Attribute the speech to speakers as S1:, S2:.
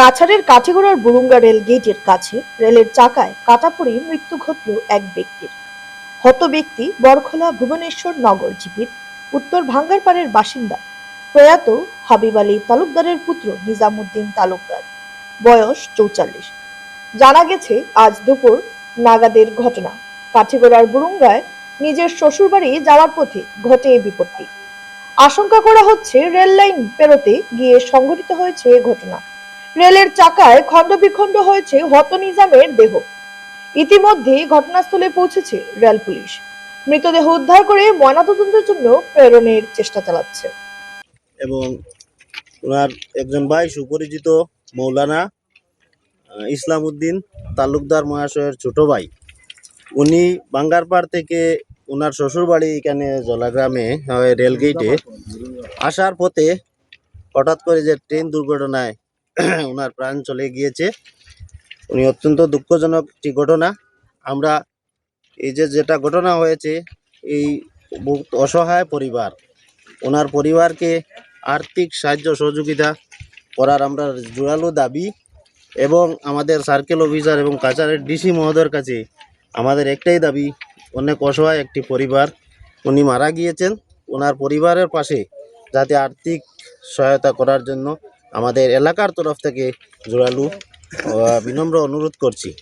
S1: কাছাড়ের কাঠিগড়ার বুরুঙ্গা রেল গেটের কাছে রেলের চাকায় কাটা পড়ে মৃত্যু ঘটল এক ব্যক্তির। হত ব্যক্তি বরখোলা ভুবনেশ্বর নগর জিপির উত্তর ভাঙ্গারপাড়ের বাসিন্দা। প্রয়াত হাবিব আলী তালুকদারের পুত্র নিজামুদ্দিন তালুকদার। বয়স চৌচল্লিশ। জানা গেছে, আজ দুপুর নাগাদের ঘটনা। কাঠিগড়ার বুরুঙ্গায় নিজের শ্বশুরবাড়ি যাওয়ার পথে ঘটে এই বিপত্তি। আশঙ্কা করা হচ্ছে, রেল লাইন পেরোতে গিয়ে সংঘটিত হয়েছে এ ঘটনা। রেলের চাকায় খণ্ড বিখণ্ড হয়েছে হত নিজামের দেহ। ইতিমধ্যে ঘটনাস্থলে পৌঁছেছে রেল পুলিশ। মৃতদেহ উদ্ধার করে ময়নাতদন্তের জন্য প্রেরণের চেষ্টা চালাচ্ছে।
S2: এবং ওনার একজন ভাই, সুপরিচিত মৌলানা ইসলাম উদ্দিন তালুকদার মহাশয়ের ছোট ভাই। উনি বাঙ্গারপাড় থেকে ওনার শ্বশুরবাড়ি এখানে জলাগ্রামে রেলগেটে আসার পথে হঠাৎ করে যে ট্রেন দুর্ঘটনায় ওনার প্রাণ চলে গিয়েছে। উনি অত্যন্ত দুঃখজনক একটি ঘটনা। আমরা এই যে যেটা ঘটনা হয়েছে, এই অসহায় পরিবার, ওনার পরিবারকে আর্থিক সাহায্য সহযোগিতা করার আমরা জোরালো দাবি এবং আমাদের সার্কেল অফিসার এবং কাছাড়ের ডিসি মহোদয়ের কাছে আমাদের একটাই দাবি, অনেক অসহায় একটি পরিবার। উনি মারা গিয়েছেন। ওনার পরিবারের পাশে যাতে আর্থিক সহায়তা করার জন্য আমাদের এলাকার তরফ থেকে জোরালো বিনম্র অনুরোধ করছি।